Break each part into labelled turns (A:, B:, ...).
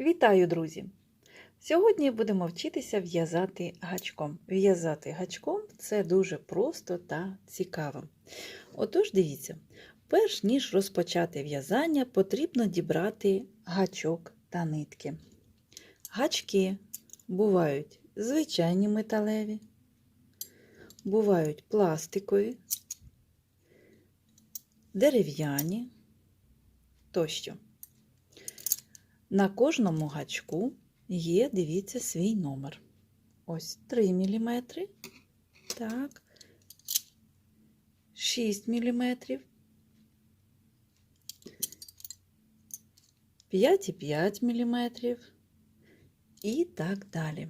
A: Вітаю, друзі! Сьогодні будемо вчитися в'язати гачком. В'язати гачком це дуже просто та цікаво. Отож, дивіться, перш ніж розпочати в'язання, потрібно дібрати гачок та нитки. Гачки бувають звичайні металеві, бувають пластикові, дерев'яні тощо. На кожному гачку є, дивіться, свій номер. Ось 3 мм. Так. 6 мм. 5,5 мм. І так далі.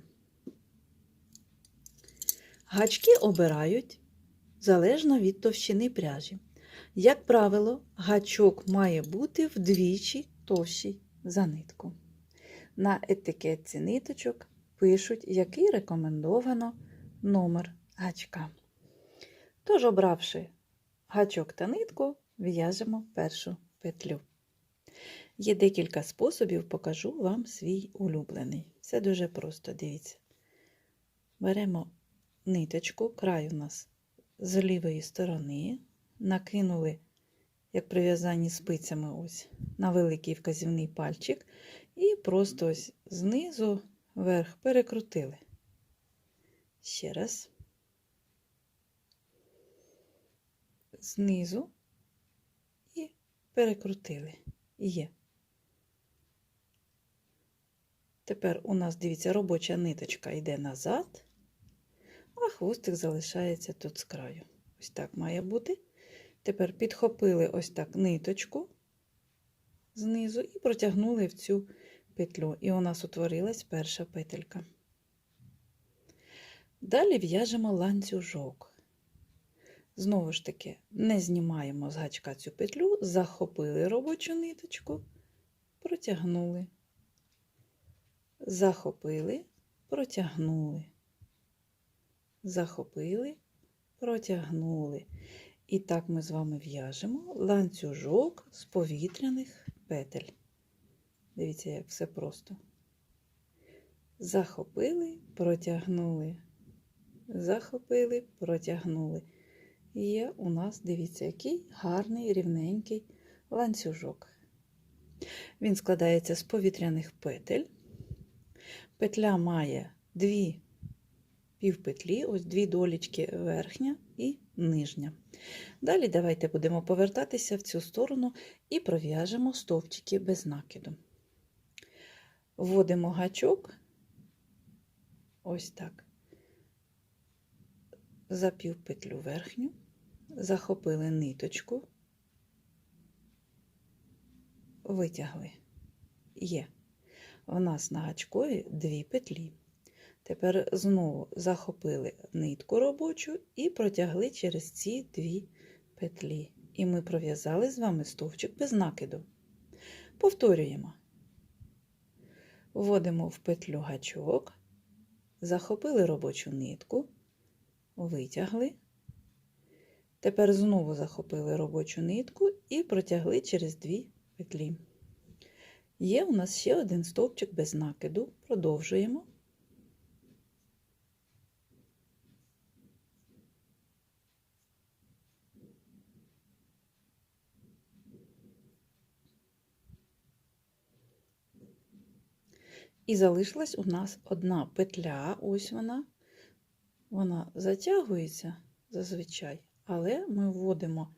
A: Гачки обирають залежно від товщини пряжі. Як правило, гачок має бути вдвічі товщий за нитку. На етикетці ниточок пишуть, який рекомендовано номер гачка. Тож, обравши гачок та нитку, в'яжемо першу петлю. Є декілька способів, покажу вам свій улюблений. Все дуже просто, дивіться. Беремо ниточку, край у нас з лівої сторони, накинули як прив'язані спицями ось на великий вказівний пальчик, і просто ось знизу вверх перекрутили. Ще раз. Знизу і перекрутили. Є. Тепер у нас, дивіться, робоча ниточка йде назад, а хвостик залишається тут з краю. Ось так має бути. Тепер підхопили ось так ниточку знизу і протягнули в цю петлю. І у нас утворилась перша петелька. Далі в'яжемо ланцюжок. Знову ж таки, не знімаємо з гачка цю петлю, захопили робочу ниточку, протягнули, захопили, протягнули, захопили, протягнули. І так ми з вами в'яжемо ланцюжок з повітряних петель. Дивіться, як все просто. Захопили, протягнули, захопили, протягнули. І є у нас, дивіться, який гарний рівненький ланцюжок. Він складається з повітряних петель. Петля має дві півпетлі, ось дві долічки верхня і нижня. Далі давайте будемо повертатися в цю сторону і пров'яжемо стовпчики без накиду. Вводимо гачок, ось так, за півпетлю верхню, захопили ниточку, витягли. Є. У нас на гачкові дві петлі. Тепер знову захопили нитку робочу і протягли через ці дві петлі. І ми пров'язали з вами стовпчик без накиду. Повторюємо. Вводимо в петлю гачок, захопили робочу нитку, витягли. Тепер знову захопили робочу нитку і протягли через дві петлі. Є у нас ще один стовпчик без накиду. Продовжуємо. І залишилась у нас одна петля, ось вона. Вона затягується зазвичай, але ми вводимо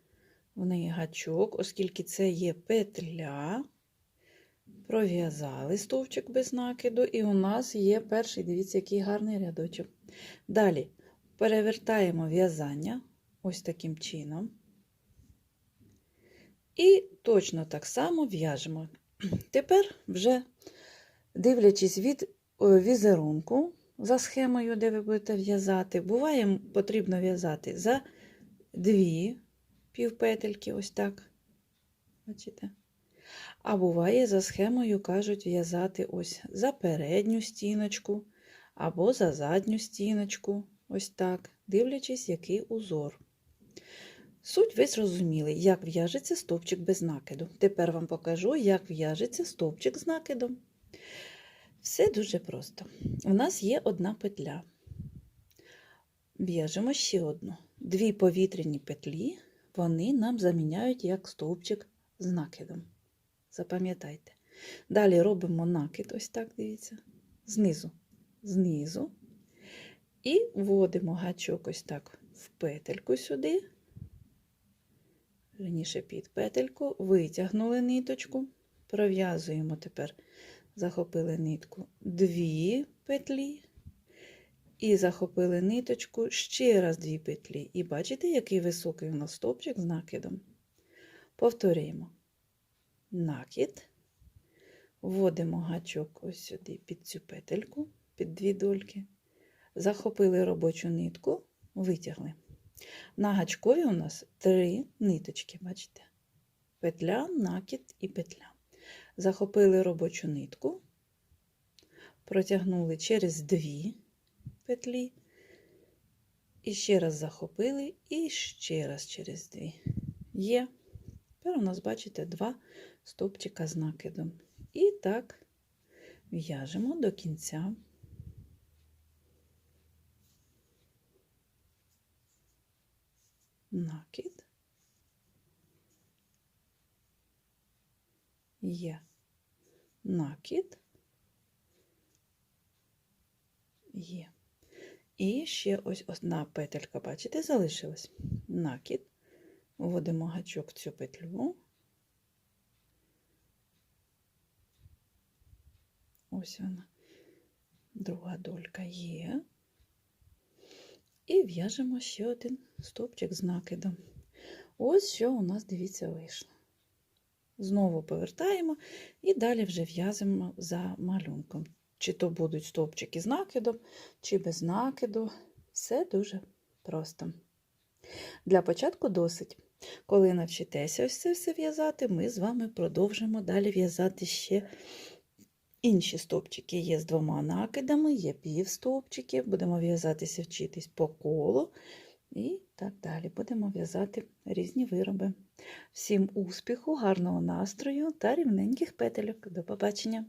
A: в неї гачок, оскільки це є петля, пров'язали стовпчик без накиду, і у нас є перший, дивіться, який гарний рядочок. Далі перевертаємо в'язання ось таким чином. І точно так само в'яжемо. Тепер вже дивлячись від візерунку за схемою, де ви будете в'язати, буває, потрібно в'язати за дві півпетельки, ось так. Бачите? А буває, за схемою кажуть в'язати ось за передню стіночку або за задню стіночку, ось так, дивлячись, який узор. Суть ви зрозуміли, як в'яжеться стовпчик без накиду. Тепер вам покажу, як в'яжеться стовпчик з накидом. Все дуже просто. У нас є одна петля. В'яжемо ще одну. Дві повітряні петлі, вони нам заміняють як стовпчик з накидом. Запам'ятайте. Далі робимо накид, ось так, дивіться, знизу, знизу. І вводимо гачок ось так в петельку сюди, верніше під петельку, витягнули ниточку, пров'язуємо тепер, захопили нитку дві петлі, і захопили ниточку ще раз дві петлі. І бачите, який високий у нас стовпчик з накидом. Повторюємо. Накид. Вводимо гачок ось сюди під цю петельку, під дві дольки. Захопили робочу нитку, витягли. На гачкові у нас три ниточки, бачите? Петля, накид і петля. Захопили робочу нитку, протягнули через дві петлі, і ще раз захопили, і ще раз через дві. Є. Тепер у нас, бачите, два стовпчика з накидом. І так в'яжемо до кінця. Накид. Є. Накид. Є. І ще ось одна петелька, бачите, залишилась. Накид. Вводимо гачок в цю петлю. Ось вона. Друга долька є. І в'яжемо ще один стовпчик з накидом. Ось що у нас, дивіться, вийшло. Знову повертаємо і далі вже в'язимо за малюнком. Чи то будуть стовпчики з накидом, чи без накиду. Все дуже просто. Для початку досить. Коли навчитеся ось це все в'язати, ми з вами продовжимо далі в'язати ще інші стовпчики. Є з двома накидами, є півстовпчики, будемо в'язатися, вчитись по колу і так далі. Будемо в'язати різні вироби. Всім успіху, гарного настрою та рівненьких петельок. До побачення!